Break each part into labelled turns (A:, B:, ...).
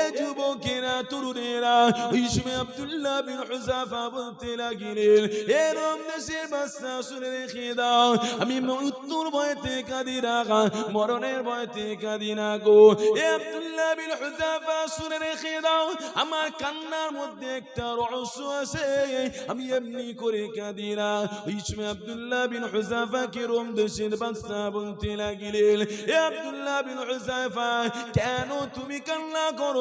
A: এ যুবকেরা ওই আব্দুল্লাহ বিন হুজাফা বলতে লাগিলেন, এ রম বাচ্চা শুনে রেখে দাও। আমি মৃত্যুর ভয়তে কাঁদি না মরণের ভয়তে কাঁদি না গো। এ আব্দুল্লাহ বিন হুজাফা শুনে রেখে দাও। আমার কান্নার মধ্যে একটা রহস্য আছে, আমি এমনি করে কাঁদি না। ওই সময় আব্দুল্লাহ বিন হুজাফাকে রোম দেশের বাচ্চা বলতে লাগিলেন, এ আব্দুল্লাহ বিন হুজাফা কেন তুমি কান্না করো?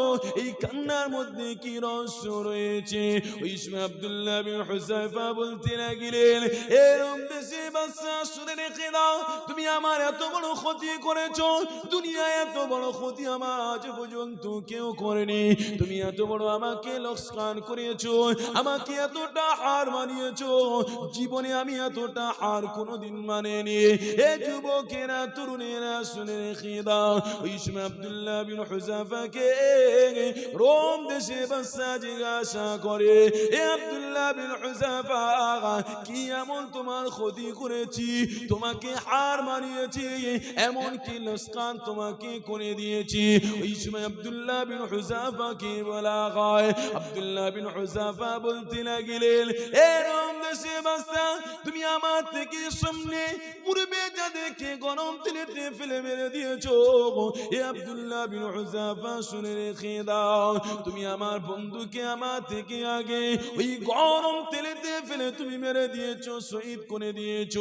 A: এই কান্নার মধ্যে কি রহস্য রয়েছে? ওই আব্দুল্লাহ বিন হুজাফা বলতে লাগিলেন, এ রোম দেশের বাচ্চা শুনে রেখে দাও। তুমি আমার এত বড় ক্ষতি করেছ। দুনিয়ায় এত বড় ক্ষতি আমার আজ পর্যন্ত কেউ করেনি। তুমি এত বড় আমাকে লোকসান করিয়েছো আমাকে এতটা হার মানিয়েছো। জীবনে আমি এতটা হার কোনোদিন মানেনি। এ যুবকেরা, তরুণেরা শুনে রেখে দাও। ওই আব্দুল্লাহ বিন হুজাফাকে রোম দেশে বাচ্চা জিজ্ঞাসা করে, এ আব্দুল্লাহ বিন হুজাফা কি এমন তোমার ক্ষতি করেছি? তোমাকে হার মানিয়েছি এমন কি লোসকান তোমাকে করে দিয়েছি। ওই সময় আব্দুল্লাহ বিন হুজাফাকে বলা হয়? আব্দুল্লাহ বিন হুজাফা বলতে লাগিলেন, এ রোম দেশে বাচ্চা তুমি আমার থেকে সামনে পূর্বে যাদেরকে গরম তেলেতে ফেলে মেরে দিয়েছ, এ আব্দুল্লাহ বিন হুজাফা শুনে রেখে দাও। তুমি আমার বন্ধুকে আমার থেকে আগে ওই গরম তেলেতে ফেলে তুমি মেরে দিয়েছ, শহীদ করে দিয়েছ।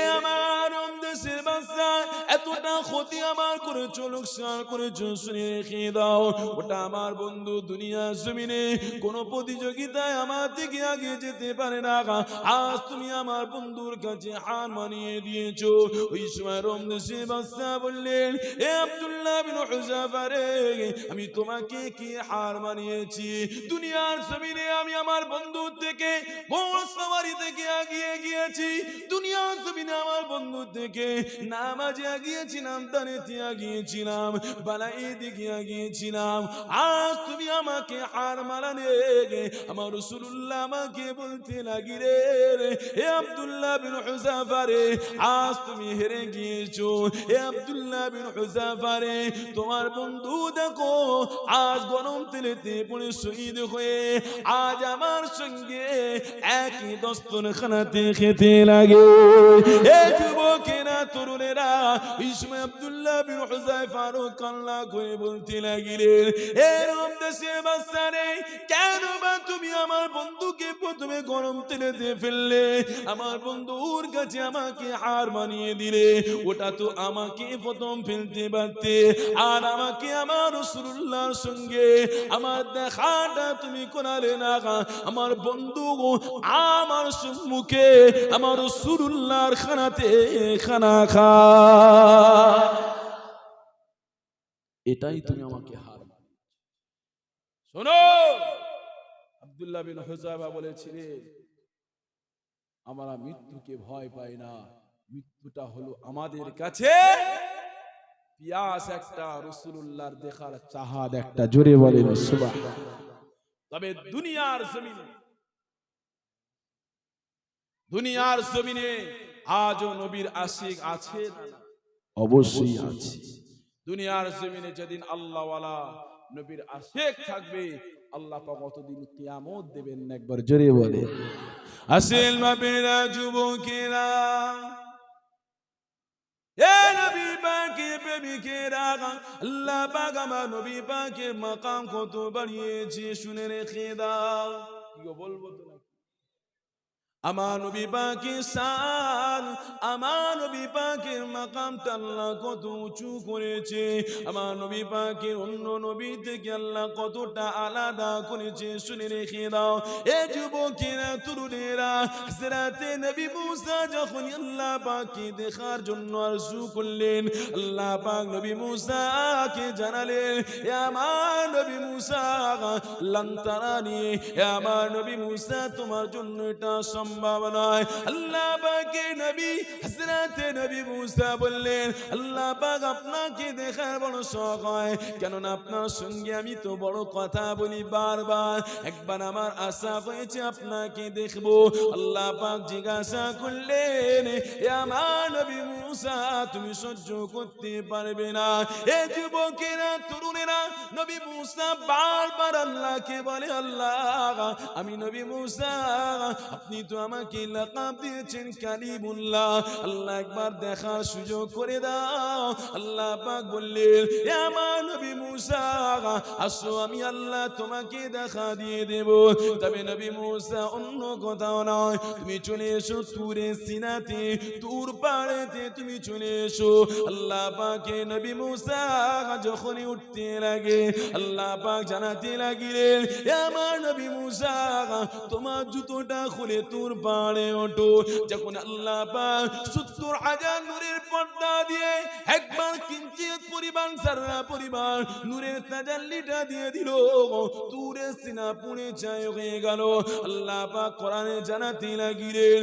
A: এ আমার দেশের বাচ্চা, এতটা ক্ষতি আমার করেছ, লোকসান করেছ, শুনে রেখে দাও। ওটা আমার বন্ধু দুনিয়া জমিনে কোনো প্রতিযোগিতায় আমার থেকে আগে যেতে পারে না আজ তুমি আমার বন্ধুর কাছে হার মানিয়ে দিয়েছ। ওই সময় রোম দেশে বাচ্চা বললেন, এ আব্দুল্লাহ আমি তোমাকে কি হার মানিয়েছি? দুনিয়ার জমিনে আমি আমার বন্ধু থেকে সওয়ারি থেকে আগিয়ে গিয়েছি। দুনিয়ার জমিনে আমার বন্ধু থেকে নামাজে আগিয়েছিলাম দানেতে আগিয়েছিলাম বালাই দিকে আগিয়েছিলাম আজ তুমি আমাকে হার মারানে আমার রসুল্লাহ আমাকে বলতে লাগি রে, হে আব্দুল্লাহ বিন হুজাফা রে, আজ তুমি হেরে গিয়েছো। হে আব্দুল্লাহ বিন হুজাফা রে, তোমার বন্ধু দেখো আজ গরম তেলেতে পড়ে শহীদ হয়ে আজ আমার সঙ্গে একই দস্তরখানাতে খেতে লাগে। এ যুবকেরা তরুণেরা বিন বলতে লাগিলেন এরম দেশে বাচ্চা নেই কেন বা তুমি আমার বন্ধুকে প্রথমে গরম তেলে দিয়ে ফেললে? আমার বন্ধুর কাছে আমাকে হার মানিয়ে দিলে, ওটা তো আমাকে প্রথম ফেলতে পারতে। আর আমাকে আমার রসুল্লাহর সঙ্গে আমার দেখাটা তুমি না, আমার বন্ধু আমার সম্মুখে, আমার রসুল্লাহর খানাতে খানা এটাই তুমি আমাকে হার শোনো! আব্দুল্লাহ বিন হুজাবা বলেছিলেন আমরা মৃত্যুকে ভয় পাই না। মৃত্যুটা হলো আমাদের কাছে। পিয়াস একটা রসুল্লাহর দেখার চাহাদ একটা জোরে বলেন সুবাহ তবে দুনিয়ার জমিনে দুনিয়ার জমিনে আজও নবীর আশিক আছে? অবশ্যই আছে দুনিয়ার জমিনে যেদিন আল্লাহওয়ালা নবীর আশেক থাকবে আল্লাহ পাক অতদিন কিয়ামত দেবেন না একবার জোরে বলে আসেল নবীরা যুবকেরা এ নবী পাকের প্রেমিকেরা আল্লাহ পাক আমার নবী পাকের মাকাম কত বাড়িয়েছে শুনে রেখে দাও কি বলব তো? আমার নবী পাকের শান আমার নবী আল্লাহ কত উঁচু করেছে। আমার নবী অন্য নবী থেকে আল্লাহ কতটা আলাদা করেছে, শুনে রেখে দাও। এ যুবকেরা, তরুণেরা, হযরতে নবী মুসা যখন আল্লাহ পাককে দেখার জন্য আরজু করলেন, আল্লাহ পাক নবী মুসাকে জানালেন, এ আমার নবী মুসা লন্তারানি এ আমার নবী মুসা, তোমার জন্য এটা সম্ভব নয় আল্লাহ পাকে নবী, হযরতে নবী মুসা বললেন, আল্লাহ পাক আপনাকে দেখার বড় শখ হয়। কেননা আপনার সঙ্গে আমি তো বড় কথা বলি বারবার। একবার আমার আশা হয়েছে আপনাকে দেখব। আল্লাহ পাক জিজ্ঞাসা করলেন, এ আমার নবী মুসা, তুমি সহ্য করতে পারবে না। এ যুবকেরা, তরুণেরা, নবী মুসা বারবার আল্লাহকে বলে, আল্লাহ, আমি নবী মুসা, আপনি তো আমাকে লাকাব দিয়েছেন কালিমুল্লাহ। আল্লাহ একবার দেখার সুযোগ করে দাও। আল্লাহ পাক বললেন আমার নবী মুসা, আসো আমি আল্লাহ তোমাকে দেখা দিয়ে দেব। তবে নবী মুসা অন্য কোথাও নয়। তুমি চলে এসো তুরে সিনাতে, তুর পাড়েতে তুমি চলে এসো। আল্লাহ পাকে নবী মুসা যখনই উঠতে লাগে, আল্লাহ পাক জানাতে লাগিলেন, "এ আমার নবী মুসা, তোমার জুতোটা খুলে তুর পাড়ে ওঠো। যখন আল্লাহ সত্তর হাজার নূরের পর্দা দিয়ে একবার কিঞ্চিত পরিমাণ সারা পরিমাণ নূরের তাজাল্লিটা দিয়ে দিল তুরে সিনা পুড়ে চায় হয়ে গেল। আল্লাহ পাক কোরআনে জানাতে লাগিলেন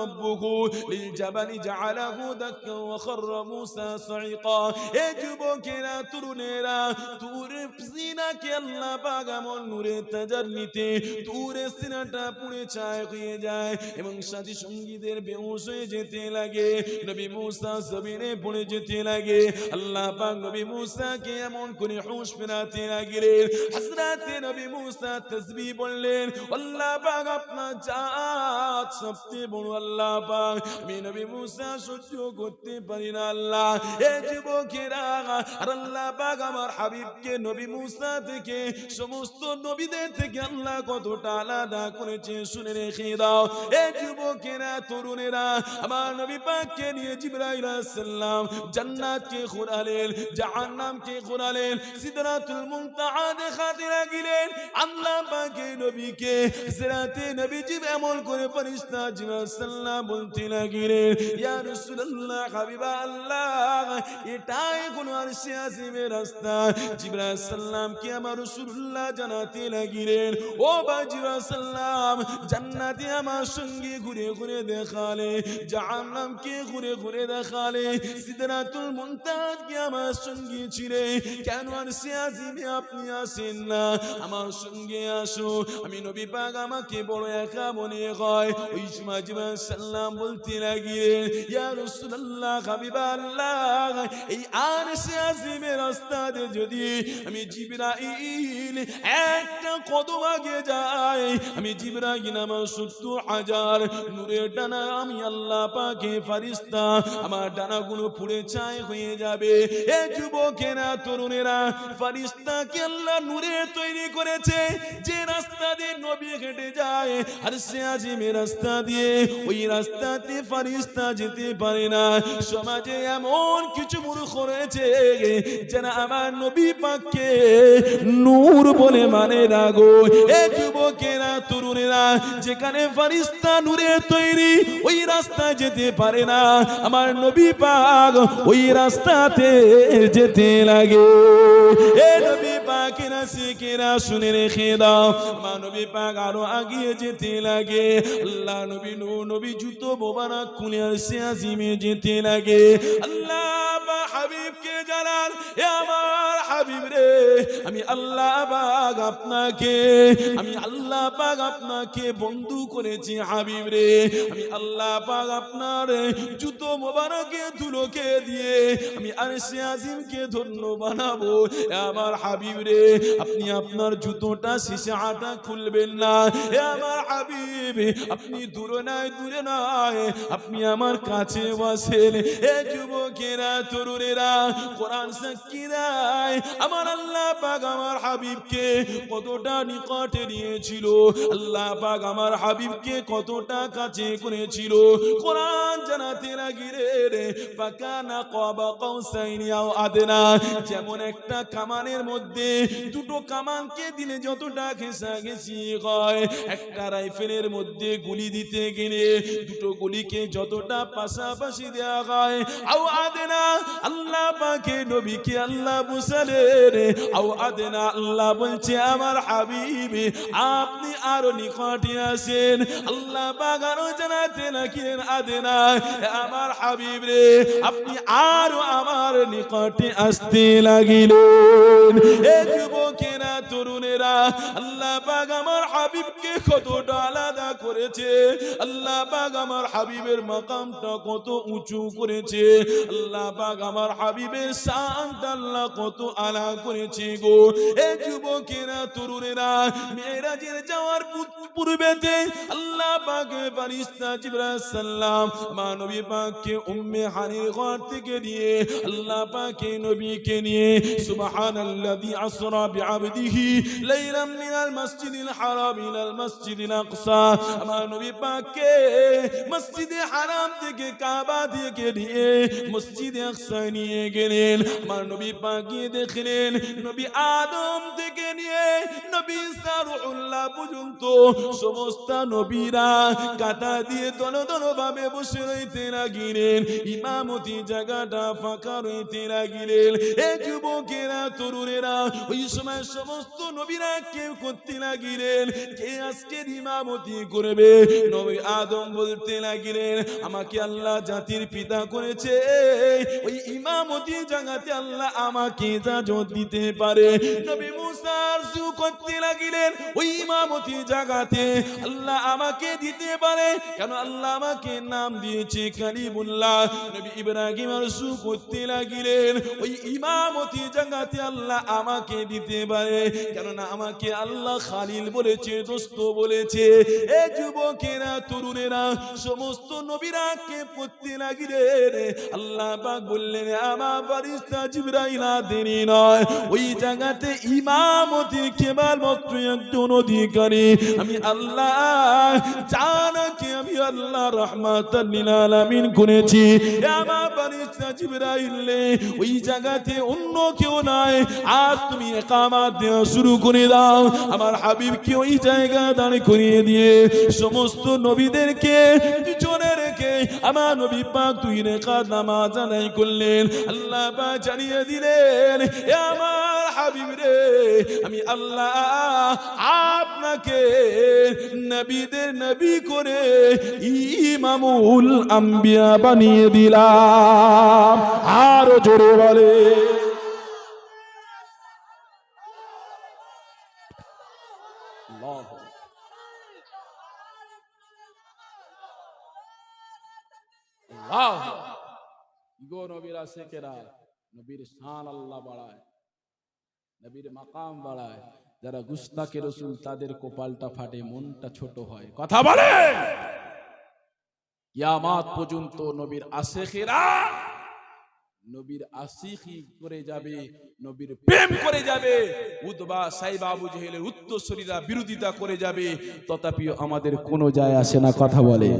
A: রব্বুহু লিল জাবালি জাআলাহু দাক্কা ওয়া খাররা মূসা সাইকা এ যুবকেরা, তরুণেরা তুরে সিনাকে আল্লাহ পাক এমন নূরের তাজাল্লিতে তুরে সিনাটা পুড়ে ছায় হয়ে যায় এবং সাথী সঙ্গীদের বেহুশ হয়ে যেতে লাগে। নবী মুসা জমিনে পড়ে যেতে লাগে। আল্লাহ পাক নবী মুসাকে এমন করে হুঁশ ফেরাতে লাগলেন। হযরতে নবী মুসা তাসবিহ বললেন, আল্লাহ পাক আপনার জাত সবচেয়ে বড় আল্লাহ পাক। আমি নবী মুসা সহ্য করতে পারি না আল্লাহ। এ যুবকেরা, আর আল্লাহ পাক আমার হাবিবকে নবী মুসা থেকে, সমস্ত নবীদের থেকে আল্লাহ কতটা আলাদা করেছে শুনে রেখে দাও। এ যুবকেরা, তরুণেরা, আমার নবী পাককে নিয়ে জিবরাইল জান্নাতকে জাহান্নামকে দেখাতে লাগিলেন। আল্লাহ পাকে নবীকে এমন করে বলতে লাগিলেন হাবিবা আল্লাহ, এটাই কোন আরশে আজিমের রাস্তা। জিবরাইল আমার জানাতে লাগিলেন, ও বা জিবরাইল জান্নাতে আমার সঙ্গে ঘুরে ঘুরে দেখালে, জাহান্নামকে ঘুরে ঘুরে দেখালে, সিদরাতুল মুনতাজ কে আমার সঙ্গে ছিলে। কেন আর সে আজিমে আপনি আসেন না? আমার সঙ্গে আসো। আমি নবী পাক আমাকে বড় একা মনে হয়। ওই সময় জিবরাইল সাল্লাম বলতে লাগিলেন, ইয়া রাসূলুল্লাহ হাবিবাল্লাহ এই আর সে আজিমের রাস্তাতে যদি আমি জিবরাইল একটা কদম আগে যাই, আমি জিবরাইল যেতে পারে না। সমাজে এমন কিছু মূর্খ রয়েছে, যারা আমার নবী পাককে নূর বলে মানে না গো। এ যুবকেরা, তরুণেরা যেখানে ফারিস্তা নূরের তৈরি, ওই রাস্তায় যেতে পারে না। আমার নবী পাক ওই রাস্তাতে যেতে লাগে। এ নবী পাকেরা শিখেরা শুনে রেখে দাও। আমার নবী পাক আরও আগিয়ে যেতে লাগে। আল্লাহ নবী নূ, নবী জুতো আজিমে যেতে লাগে। আল্লাহ হাবিবকে জানান, এ আমার হাবিব রে, আমি আল্লাহ পাক আপনাকে, আমি আল্লাহ পাক আপনাকে বন্ধু করেছি হাবিব রে। আমি আল্লাহ পাক আপনার জুতো মোবারকে ধুলোকে দিয়ে আমি আরশে আজিমকে ধন্য বানাবো। আমার হাবিব রে, আপনি আপনার জুতোটা শিশে আটা খুলবেন না। এ আমার হাবিব, আপনি দূরে নাই দূরে নয়, আপনি আমার কাছে বসেন। এ যুবকেরা, তরুণেরা, কোরআন সাক্ষী দেয় আমার আল্লাহ পাক আমার হাবিবকে কতটা নিকটে নিয়েছিল। আল্লাহ পাক আমার হাবিবকে কতটা কাছে করেছিল? কোরআন জানাতে লাগিরে রে ফাকানা কাবা কাউসাইনি আও আদনা। যেমন একটা কামানের মধ্যে দুটো কামানকে দিলে যতটা ঘেঁষাঘেঁষি হয়, একটা রাইফেলের মধ্যে গুলি দিতে গেলে দুটো গুলিকে যতটা পাশাপাশি দেওয়া হয়, আও আদেনা। আল্লাহ পাকে নবীকে আল্লাহ বুসালে রে, আও আদেনা। আল্লাহ বলছে, আমার হাবিবি, আপনি আরও নিকটে আসেন আল্লাহ বাগানো জানাতে আদে আদেনা আমার হাবিব রে, আপনি আরও আমার নিকটে আসতে লাগিলেন। এ যুবকেরা, তরুণেরা, আল্লাহ বাগ আমার হাবিবকে কতটা আলাদা করেছে। আল্লাহ পাক আমার হাবিবের মাকামটা কত উঁচু করেছে। আল্লাহ পাক আমার হাবিবের শানটা আল্লাহ কত আলা করেছে গো। এ যুবকেরা, তরুণেরা, মেয়েরাজের যাওয়ার পূর্বেতে আল্লাহ পাকে ফারিস্তা জিবরাইল সাল্লাম মানবী পাককে উম্মে হানির ঘর থেকে নিয়ে আল্লাহ পাকে নবীকে নিয়ে সুবহানাল্লাযী আসরা বিআবদিহি লাইলাম মিনাল মাসজিদিল হারাম ইলাল মাসজিদিল আকসা। আমার নবী পাককে মসজিদে হারাম থেকে কাবা থেকে নিয়ে মসজিদে আকসা নিয়ে গেলেন। আমার নবী পাক গিয়ে দেখলেন। নবী আদম থেকে নিয়ে নবী সারুল্লাহ পর্যন্ত সমস্ত নবীরা কাতা দিয়ে দল দল বসে রইতে লাগিলেন। ইমামতি জায়গাটা ফাঁকা রইতে লাগিলেন। এ যুবকেরা, তরুণেরা, ওই সময় সমস্ত নবীরা কেউ করতে লাগিলেন। কে আজকের ইমামতি করবে। নবী আদম বলতে লাগিলেন, আমাকে আল্লাহ জাতির পিতা করেছে। ওই ইমামতি জায়গাতে আল্লাহ আমাকে ইজাজত দিতে পারে। নবী মুসার সু করতে লাগিলেন, ওই ইমামতি জায়গাতে আল্লাহ আমাকে দিতে পারে। কেন আল্লাহ আমাকে নাম দিয়েছে কালিমুল্লাহ। নবী ইব্রাহিম আর সু করতে লাগিলেন, ওই ইমামতি জাগাতে আল্লাহ আমাকে দিতে পারে। কেননা আমাকে আল্লাহ খালিল বলেছে, দোস্ত বলেছে, এ যুবকেরা, তরুণেরা, সমস্ত নবীরা কে করতে লাগিলেন? আল্লাহ বললেন, আমার ফারিস্তা জিবরাইল দেরি নয়। ওই জায়গাতে ইমামতি কেবল মাত্র একজন অধিকারী। আমি আল্লাহ জানাকে আমি আল্লাহ রহমাতাল লিল আলামিন করেছি আমার ফারিস্তা জিবরাইল ওই জায়গাতে অন্য কেউ নাই। আর তুমি একামাত দেওয়া শুরু করে দাও। আমার হাবিবকে ওই জায়গা দাঁড় করিয়ে দিয়ে সমস্ত নবীদেরকে পিছনে রেখে আমার নবী পাক দুই রেখা নামাজ আদায় করলেন। আল্লাহ পাক জানিয়ে দিলেন আমার হাবিব রে, আমি আল্লাহ আপনাকে নবীদের নবী করে ইমামুল আম্বিয়া বানিয়ে দিলাম। আরও জোরে বলে আল্লাহু গো নবীর আশেকেরা নবীর শান আল্লাহ বাড়ায়, নবীর মাকাম বাড়ায়। যারা গুস্তাকে রসুল, তাদের কপালটা ফাটে, মনটা ছোট হয়। কথা বলে ইয়ামাত পর্যন্ত নবীর আশেখেরা নবীর আশিকি করে যাবে নবীর প্রেম করে যাবে উদ্বা সাইবা আবু জেহেলের উত্তরসূরিরা বিরোধিতা করে যাবে তথাপি আমাদের কোনো যায় আসে না কথা বলে।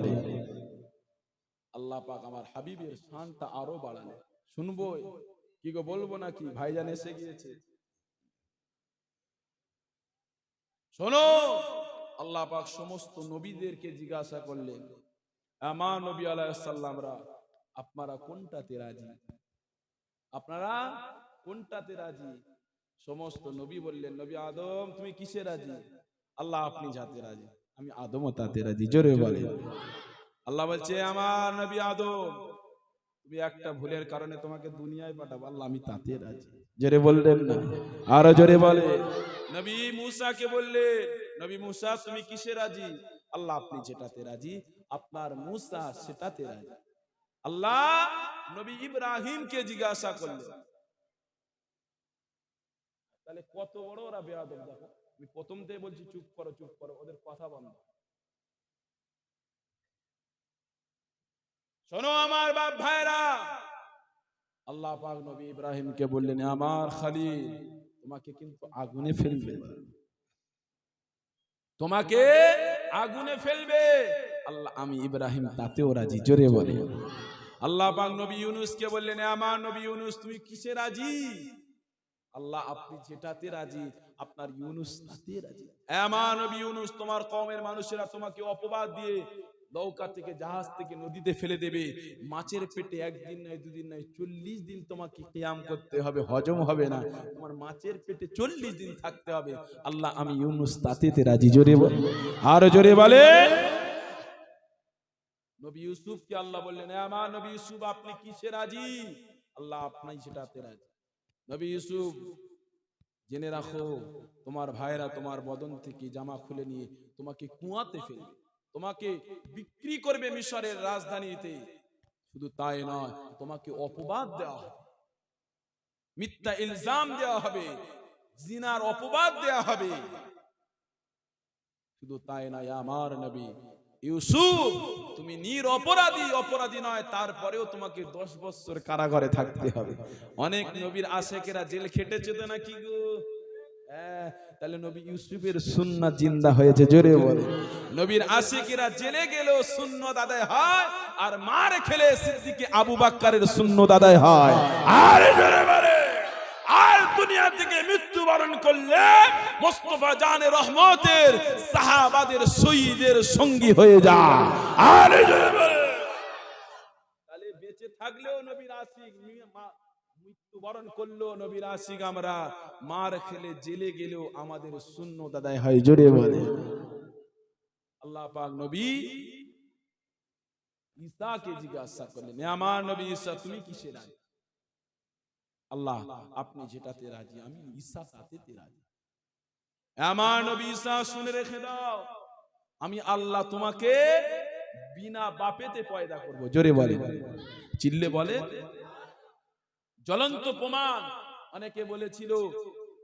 A: আল্লাহ পাক আমার হাবিবের শানটা আরও বাড়ালে। শুনব? কি গো বলব নাকি? ভাইজান এসে গিয়েছে। শোনো? আল্লাহ পাক সমস্ত নবীদেরকে জিজ্ঞাসা করলেন আমার নবী আলাইসাল্লামরা আপনারা কোনটাতে রাজি? আপনারা কোনটাতে রাজি? সমস্ত নবী বললেন, নবী আদম, তুমি কিসে রাজি? আল্লাহ আপনি যাতে রাজি। আমি আদমও তাতে রাজি। জোরে বলে আল্লাহ বলছে, আমার নবী আদম, তুমি একটা ভুলের কারণে তোমাকে দুনিয়ায় পাঠাবো। আল্লাহ, আমি তাতে রাজি। জোরে বললেন না। আরও জোরে বলে নবী মুসাকে বললে নবী মুসা, তুমি কিসে রাজি? আল্লাহ, আপনি যেটাতে রাজি, আপনার মুসা সেটাতে রাজি। আল্লাহ নবী ইব্রাহিমকে জিজ্ঞাসা করলেন। তাহলে কত বড় ওরা বেয়াদব দেখো। আমি প্রথম থেকে বলছি চুপ করো চুপ করো ওদের কথা বন্ধ। শোনো আমার বাপ ভাইরা আল্লাহ পাক নবী ইব্রাহিমকে বললেন আমার খালিল তোমাকে কিন্তু আগুনে ফেলবে। তোমাকে আগুনে ফেলবে। আল্লাহ আমি ইব্রাহিম তাতেও রাজি জোরে বলে। আল্লাহ পাক নবী ইউনুসকে বললেন আমার নবী ইউনুস, তুমি কিসে রাজি? আল্লাহ, আপনি যেটাতে রাজি, আপনার ইউনুস তাতে রাজি। আমার নবী ইউনুস, তোমার কমের মানুষেরা তোমাকে অপবাদ দিয়ে নৌকা থেকে জাহাজ থেকে নদীতে ফেলে দেবে। মাছের পেটে একদিন নয়, দুদিন নয়, চল্লিশ দিন তোমাকে কিয়াম করতে হবে, হজম হবে না। তোমার মাছের পেটে চল্লিশ দিন থাকতে হবে। আল্লাহ, আমি ইউনুস তাতেতে রাজি। জোরে বলে, আর জোরে বলে নবী ইউসুফকে আল্লাহ বললেন, "এ আমার নবী ইউসুফ, আপনি কিসে রাজি? আল্লাহ আপনাই সেটাতে রাজি। নবী ইউসুফ, জেনে রাখো, তোমার ভাইরা তোমার বদন থেকে জামা খুলে নিয়ে তোমাকে কুয়াতে ফেলবে। তোমাকে বিক্রি করবে মিশরের রাজধানীতে। শুধু তাই নয়, তোমাকে অপবাদ দেওয়া হবে। মিথ্যা ইলজাম দেওয়া হবে। জিনার অপবাদ দেওয়া হবে। শুধু তাই নয় আমার নবী ইউসুফ তুমি নির অপরাধী অপরাধী নয় তারপরেও তোমাকে দশ বছর কারাগারে থাকতে হবে। অনেক নবীর আশেকেরা জেল খেটেছে তো নাকি গো? হ্যাঁ, তাহলে নবী ইউসুফের সুন্নাত জিন্দা হয়েছে জোরে বলে। নবীর আশিকেরা জেলে গেলেও সুন্নত আদায় হয় আর মার খেলে সিদ্দিকে আবু বাক্কারের শূন্য দাদায় হয়। আর জোরে বলে। দুনিয়া থেকে মৃত্যুবরণ করলে মোস্তফা জানে রহমতের সাহাবাদের শহীদের সঙ্গী হয়ে যা। আর তাহলে বেঁচে থাকলেও নবীর আশিক করল নবীর আশিক আমরা মার খেলে জেলে গেলেও আমাদের শূন্য দাদাই হয় বলে। আল্লাহ পাক নবী জিজ্ঞাসা করলেন "এ আমার নবী ঈসা তুমি কিসে রাজি আল্লাহ, আপনি যেটাতে রাজি, আমি ঈসা তাতে রাজি। "এ আমার নবী ঈসা, শুনে রেখে দাও, আমি আল্লাহ তোমাকে বিনা বাপেতে পয়দা করব। জোরে বলে চিল্লে বলে। জ্বলন্ত প্রমাণ। অনেকে বলেছিল,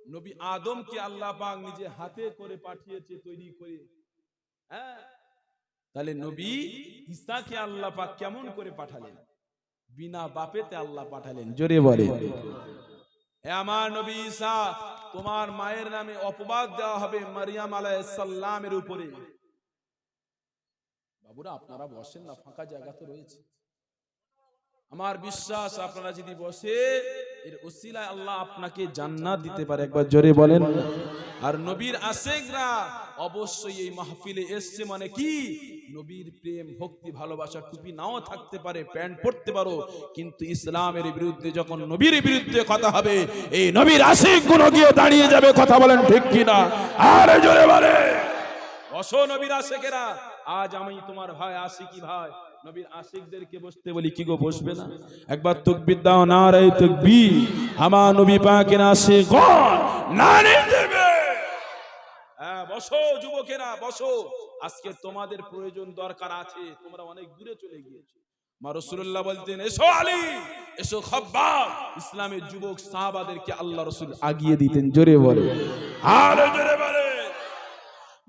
A: নবী আদমকে আল্লাহ পাক নিজে হাতে করে পাঠিয়েছে, তৈরি করে। হ্যাঁ? তাহলে নবী ঈসাকে আল্লাহ পাক কেমন করে পাঠালেন? বিনা বাপেতে আল্লাহ পাঠালেন। জোরে বলে আমার নবী ঈসা তোমার মায়ের নামে অপবাদ দেওয়া হবে মারিয়াম আলাইহিস সালামের উপরে। বাবুরা আপনারা বসেন না ফাঁকা জায়গা তো রয়েছে। আমার বিশ্বাস আপনারা যদি বসে এর ওসিলায় আল্লাহ আপনাকে জান্নাত দিতে পারে। একবার জোরে বলেন। আর নবীর আশেকরা অবশ্যই এই মাহফিলে এসছে মানে কি? নবীর প্রেম, ভক্তি, ভালোবাসা টুপি নাও থাকতে পারে, প্যান্ট পরতে পারো, কিন্তু ইসলামের বিরুদ্ধে যখন নবীর বিরুদ্ধে কথা হবে, এই নবীর আশেকগুলো গিয়ে দাঁড়িয়ে যাবে, কথা বলেন ঠিক কিনা? আরে জোরে বলে। অসো নবীর আশেকেরা, আজ আমি তোমার ভাই আশিকি ভাই, নবীর আশিকদেরকে বসতে বলি, কি গো, বসবে না? একবার তকবির দাও না রে তকবীর আমার নবী পাকের আশিকগণ নারী দেবে। হ্যাঁ বসো যুবকেরা, বসো। আজকে তোমাদের প্রয়োজন দরকার আছে তোমরা অনেক দূরে চলে গিয়েছো। মা রসুল্লাহ বলতেন এসো আলী এসো ইসলামের যুবক সাহাবাদেরকে আল্লাহ রসুল আগিয়ে দিতেন জোরে বলে। আর জোরে বলে।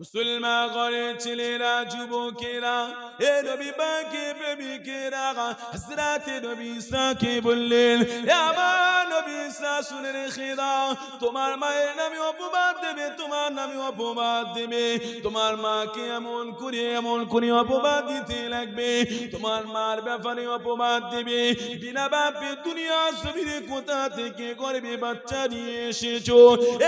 A: মুসলমান ঘরে ছেলেরা, যুবকেরা, এ নবী পাকে প্রেমিকেরা, হযরতে নবী ঈসাকে বললেন আমার নবী ঈসা শুনে রেখে দাও, তোমার মায়ের নামে অপবাদ দেবে, তোমার নামে অপবাদ দেবে, তোমার মাকে এমন করে এমন করে অপবাদ দিতে লাগবে, তোমার মার ব্যাপারে অপবাদ দেবে, বিনা বাপে দুনিয়া জমিনে কোথা থেকে করবে বাচ্চা নিয়ে এসেছ?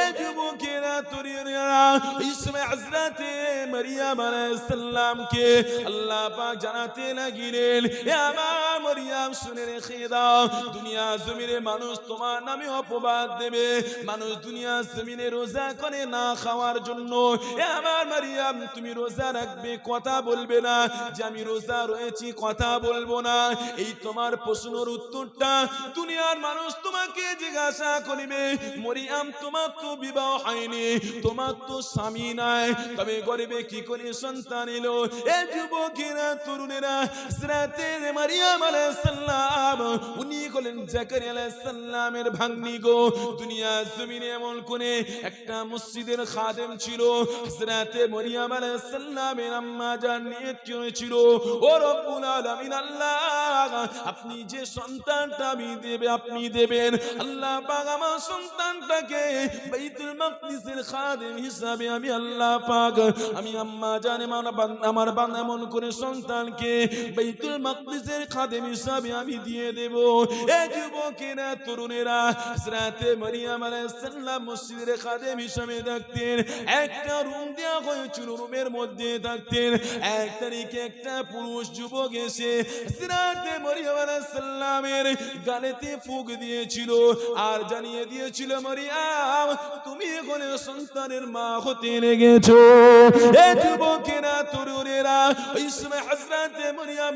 A: এ যুবকেরা, তরুণেরা, ইসমে হযরতে মারিয়াম আলাইহিস সালামকে আল্লাহ পাক জানাতে লাগিলেন এ আমার মারিয়াম শুনে রেখে দাও। দুনিয়া জমিনে মানুষ তোমার নামে অপবাদ দেবে। মানুষ দুনিয়া জমিনে রোজা করে না খাওয়ার জন্য। আমার মারিয়াম, তুমি রোজা রাখবে, কথা বলবে না। যে আমি রোজা রয়েছি, কথা বলব না। এই তোমার প্রশ্নের উত্তরটা দুনিয়ার মানুষ তোমাকে জিজ্ঞাসা করিবে। মরিয়াম, তোমার তো বিবাহ হয়নি, তোমার তো স্বামী নাই। তবে গরিবে কি করে সন্তান এলো? এ যুবকেরা, তরুণেরা সিরাতের মারিয়াম আলাইহিস সালাম হলেন জাকারিয়া আলাইহিস ভাগ্নি গো, দুনিয়া জমিনে এমন কোনে একটা মসজিদের খাদেম ছিল। সিরাতে মারিয়াম আলাইহিস সালামের আম্মা জান নিয়ত করেছিল ও রব্বুল আলামিন, আল্লাহ, আপনি যে সন্তানটা আমি দেবে, আপনি দেবেন। আল্লাহ পাক আমার সন্তানটাকে বাইতুল মাকদিসের খাদেম হিসাবে আমি আল্লাহ পাক, আমি আম্মা জানে আমার বান এমন করে সন্তানকে বাইতুল মাকদিসের খাদেম হিসাবে আমি দিয়ে দেব। এ যুবকেরা, তরুণেরা, হযরতে মারিয়াম মসজিদের খাদেম থাকতেন। একটা রুম দেওয়া হয়েছিল, রুমের মধ্যে থাকতেন। এক তারিখে একটা পুরুষ যুবক এসে মারিয়াম ফুক দিয়েছিল আর জানিয়ে দিয়েছিল, মারিয়াম, তুমি এখন সন্তানের মা হতে লেগেছো। এ যুবকেরা তরুণেরা তরুণেরা ওই সময় হজরতে মরিয়াম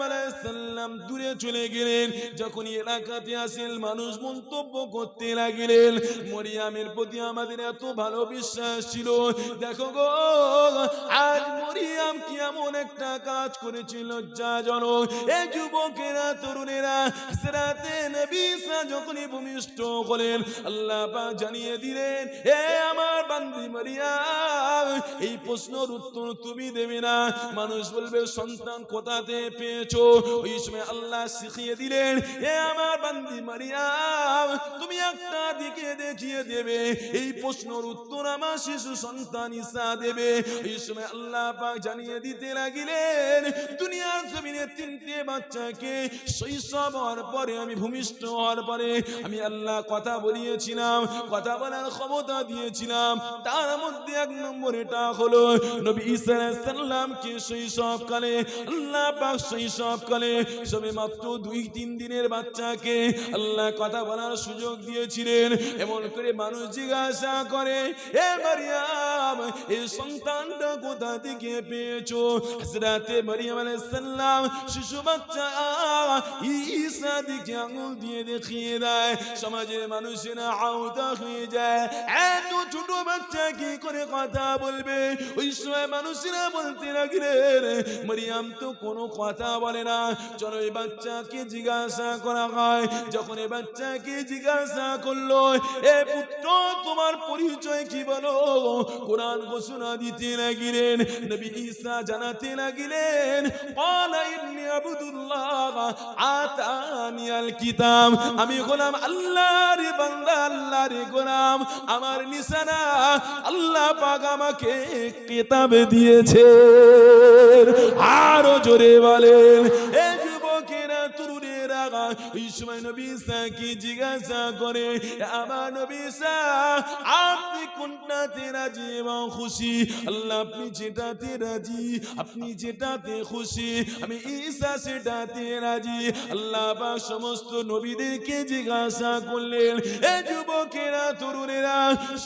A: দূরে চলে গেলেন। যখন এলাকাতে আসেন মানুষ মন্তব্য করতে লাগিলেন। মরিয়ামের প্রতি আমাদের এত ভালো বিশ্বাস ছিল। দেখো গো, আজ মরিয়াম কি এমন একটা কাজ করেছিল লজ্জাজনক। এ যুবকেরা, তরুণেরা যখনই ভূমিষ্ঠ আল্লাহ জানিয়ে দিলেন, এ আমার বান্দি মরিয়াম, এই প্রশ্নের উত্তর তুমি দেবে না। মানুষ বলবে, সন্তান কোথাতে পেয়েছ? ওই সময় আল্লাহ শিখিয়ে দিলেন, এ আমার বান্দি মারিয়াম, তুমি একটা দিকে দেখিয়ে দেবে। এই প্রশ্নের উত্তর আমার শিশু সন্তান ঈসা দেবে। এই সময় আল্লাহ পাক জানিয়ে দিতে লাগিলেন, দুনিয়ার জমিনে তিনটে বাচ্চাকে শৈশব হওয়ার পরে, আমি ভূমিষ্ঠ হওয়ার পরে, আমি আল্লাহ কথা বলিয়েছিলাম, কথা বলার ক্ষমতা দিয়েছিলাম। তার মধ্যে এক নম্বর এটা হলো, নবী ঈসা আলাইহিস সালামকে শৈশবকালে আল্লাহ পাক শৈশবকালে সবে মাত্র দুই তিন দিনের বাচ্চাকে আল্লাহ কথা বলার সুযোগ দিয়েছিলেন। এমন করে মানুষ জিজ্ঞাসা করে, এ মারিয়াম এই সন্তানটা কোথা থেকে পেয়েছ? হযরতে মারিয়াম আলাইহিস সালাম শিশু বাচ্চা ঈসা দিকে আঙুল দিয়ে দেখিয়ে দেয়। সমাজের মানুষেরা আওতা হয়ে যায়। এত ছোট বাচ্চা কি করে কথা বলবে? ওই সময় মানুষেরা বলতে লাগলেন মরিয়াম তো কোনো কথা বলে না। চলো এই বাচ্চাকে জিজ্ঞাসা করা হয়। যখন এই বাচ্চাকে জিজ্ঞাসা করল, এ পুত্র, তোমার পরিচয় কি বলো? কোরআন ঘোষণা দিতে লাগিলেন, নবী ঈসা জানাতে লাগিলেন কিতাব আমি গোলাম আল্লাহর বান্দা, আল্লাহর গোলাম। আমার নিশানা আল্লাহ পাক আমাকে কিতাব দিয়েছে। আরও জোরে বলেন এ যুবকেরা তরুণেরা সময় নবী ঈসাকে জিজ্ঞাসা করে, আমার নবী ঈসা আপনি কোনটাতে রাজি এবং খুশি? আল্লাহ, আপনি যেটাতে রাজি, আপনি যেটাতে খুশি, আমি ঈসা সেটাতে রাজি। আল্লাহ পাক সমস্ত নবীদেরকে জিজ্ঞাসা করলেন, এ যুবকেরা, তরুণেরা,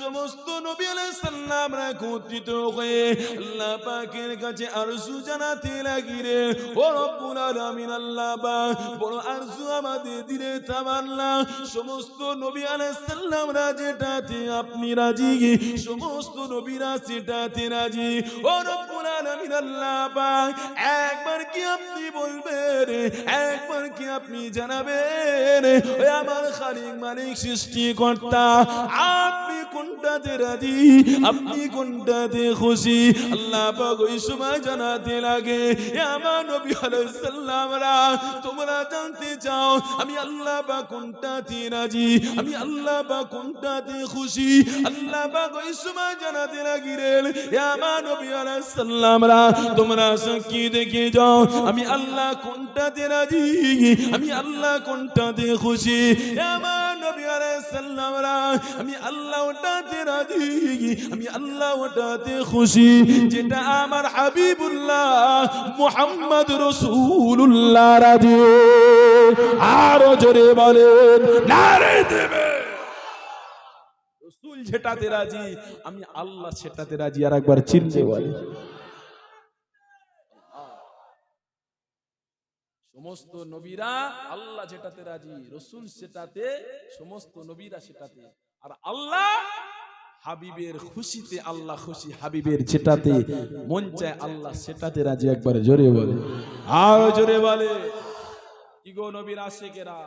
A: সমস্ত নবী আলাইহিস সালামরা একত্রিত হয়ে আল্লাহ পাকের কাছে আরজু জানাতে লাগিলেন, ও রব্বুল আলামিন, আল্লাহ বা বড় আরজু আমাদের দিলে তামান্না সমস্ত নবী আলাইসাল্লামরা যেটাতে আপনি রাজি সমস্ত নবীরা সেটাতে রাজি। ও একবার কি আপনি বলবেন? একবার কি আপনি জানাবেন? ওই আমার খালিক মালিক সৃষ্টিকর্তা, আপনি কোনটাতে রাজি? আপনি কোনটাতে খুশি? আল্লাহ পাক ওই সময় জানাতে লাগে আমার নবী আলাইহিস তোমরা জানতে চাও, আমি আল্লাহ পাক কোনটাতে রাজি? আমি আল্লাহ পাক কোনটাতে খুশি? আল্লাহ ওই সময় জানাতে লাগিলেন আমার নবী আলাইহিস সালামরা তোমরা সাক্ষী দেখে যাও। আমি আল্লাহ কোনটাতে রাজি? আমি আল্লাহ কোনটাতে খুশি? আমার নবী আলাইহিস আমি আল্লাহ ওটাতে রাজি? আমি আল্লাহ ওটাতে খুশি। যেটা আমার হাবিবুল্লাহ মুহাম্মদ রাসূলুল্লাহ রাজি। আরও জোরে বলেন দেবে। রসুল যেটাতে রাজি, আমি আল্লাহ সেটাতে রাজি। আর একবার চিনতে বলে সমস্ত নবীরা আল্লাহ যেটাতে রাজি, রসুল সেটাতে, সমস্ত নবীরা সেটাতে। আর আল্লাহ হাবিবের খুশিতে, আল্লাহ খুশি হাবিবের যেটাতে, মন চায় আল্লাহ সেটাতে রাজি, একবার জোরে বলে। আরও জোরে বলে। কি গো নবীর আশেকেরা?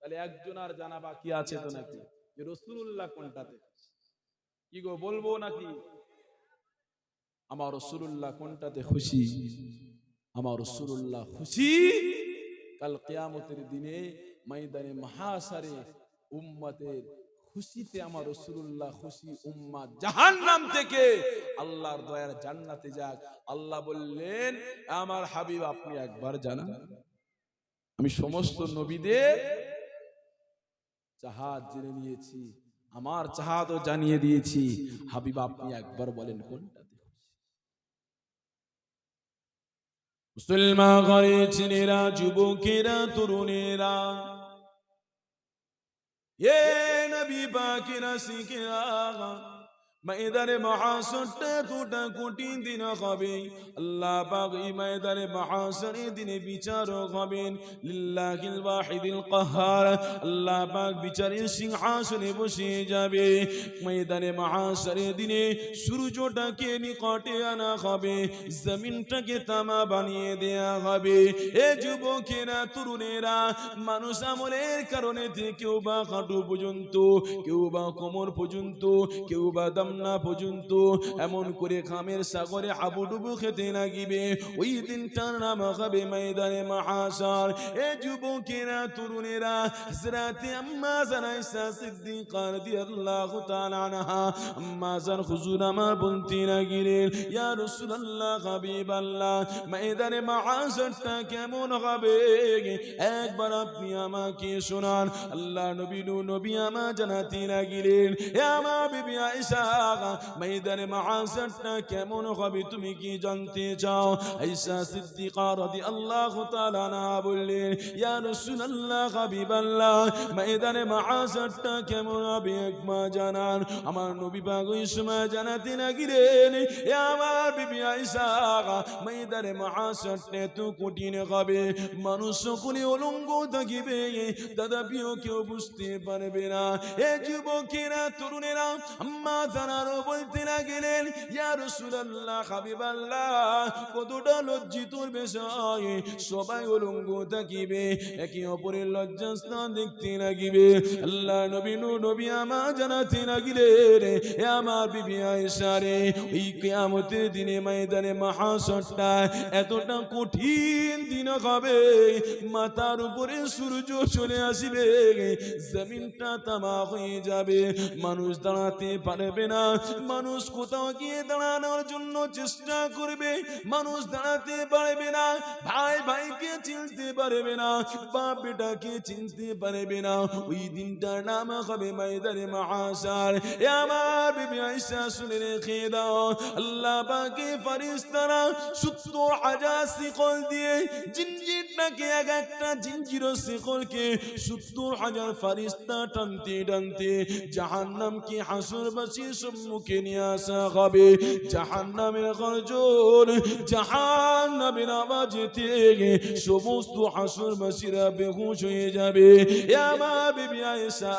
A: তাহলে একজন আর জানা বাকি আছে তো নাকি? যে রসুল্লাহ কোনটাতে? কি গো বলব নাকি? আমার রসুল্লাহ কোনটাতে খুশি? আমার রসুল্লাহ খুশি। কাল কেয়ামতের দিনে ময়দানে মহাসারে উম্মতের খুশিতে আমার রসুল্লাহ খুশি উম্মা জাহান নাম থেকে আল্লাহর দয়ার জান্নাতে যাক। আল্লাহ বললেন, আমার হাবিব, আপনি একবার জানান। আমি সমস্ত নবীদের জাহাজ জেনে নিয়েছি, আমার চাহাদও জানিয়ে দিয়েছি। হাবিব, আপনি একবার বলেন কোনটাতে মুসলমান ঘরে ছেলেরা যুবকেরা তরুণেরা। এ নবী বাকিরা শিখেরা ময়দানে মহাসরটা এতটা কঠিন দিন হবে। আল্লাহ পাক এই ময়দানে মহাসরের দিনে বিচারক হবেন। লিল্লাহিল ওয়াহিদিল কাহার। আল্লাহ পাক বিচারের সিংহাসনে বসে যাবে। ময়দানে মহাসরের দিনে সূর্যটাকে নিকটে আনা হবে। জমিনটাকে তামা বানিয়ে দেয়া হবে। এ যুবকেরা, তরুণেরা, মানুষ আমলের কারণে কেউ বা হাঁটু পর্যন্ত, কেউ বা কোমর পর্যন্ত, কেউ বা দামনা পর্যন্ত এমন করে খামের সাগরে হাবুডুবু খেতে লাগিবে। ওই দিনটার নাম হবে ময়দানে মহাসার এ যুবকেরা, তরুণেরা, হযরতে আম্মা জানাইসা তাআলা আম্মা জান হুজুর আমার বলতে লাগিলেন ইয়া রাসূলুল্লাহ ময়দানে কেমন হবে? একবার আপনি আমাকে শোনান। আল্লাহ নবী নূ নবী আমা জানাতে লাগিলেন হে আমার বিবি আয়েশা কেমন হবে তুমি কি জানতে চাও? সিদ্দিকা রাদিয়াল্লাহু তাআলা না বললেন হাবিবাল্লাহ কেমন হবে একবার জানান। আমার নবী সময় জানাতে লাগিলেন হে আমার বিবি এত কঠিন হবে। মানুষ সকলে অলঙ্গ থাকিবে, দাদা কেউ বুঝতে পারবে না। এ যুবকেরা, তরুণেরা, আম্মা জানারও বলতে হাবিবাল্লাহ, কতটা লজ্জিত বিষয়। সবাই অলঙ্গ থাকিবে, একে অপরের দেখতে লাগিবে। আল্লাহ নবী নূর, নবী আমা জানাতে লাগিলেন আমার বিবি রে দিনে ময়দানে এতটা কঠিন দিন হবে। মাথার উপরে সূর্য চলে আসবে, জমিনটা তামা হয়ে যাবে। মানুষ দাঁড়াতে পারবে না মানুষ কোথাও গিয়ে দাঁড়ানোর জন্য চেষ্টা করবে। মানুষ দাঁড়াতে পারবে না, ভাই ভাইকে চিনতে পারবে না, বাপ বেটাকে চিনতে পারবে না। ওই দিনটার নাম হবে ময়দানে মহাসার। এ আমার বিবি আয়েশা শুনে রেখে দাও, আল্লাহ পাকে ফারিস্তারা সত্তর হাজার শিকল দিয়ে জিঞ্জিরটাকে এক একটা জিঞ্জির শিকলকে সত্তর হাজার ফারিস্তা টানতে টানতে জাহান্নামকে হাসুরবাসীর সম্মুখে নিয়ে আসা হবে জাহান্নামের গর্জন জাহান্নামের আওয়াজেতে সমস্ত হাসুরবাসীরা বেহুশ হয়ে যাবে এ আমার বিবি আয়েশা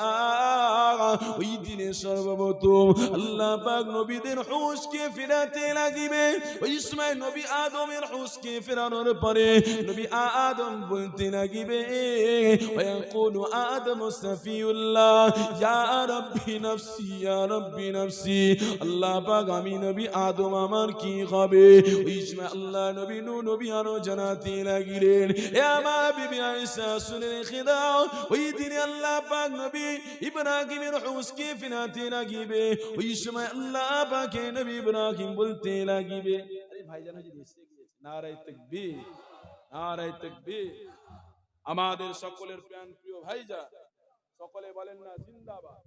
A: ওই দিনে সর্বপ্রথম আল্লাহ পাক নবীদের হুঁশকে ফেরাতে লাগিবে ওই সময় নবী আদমের হুঁশকে ফেরানোর পরে নবী আদম বলতে লাগিবে ويقول آدم استغفر الله يا ربي نفسي يا ربي نفسي আল্লাহ পাক, আমি নবী আদম, আমার কি হবে? ওই সময় আল্লাহ নবী নূ নবী আরও জানাতে লাগিলেন। এ আমার বিবি আয়েশা, শুনে রেখে দাও। ওই দিনে আল্লাহ পাক নবী ইব্রাহিমের হুঁশকে ফিরাতে লাগিবে। ওই সময় আল্লাহ পাকে নবী ইব্রাহিম বলতে লাগিবে, আরে ভাইজান নারায়ে তাকবীর নারায়ে তাকবীর। আমাদের সকলের প্রাণ প্রিয় ভাইজা সকলে বলেন না, জিন্দাবাদ।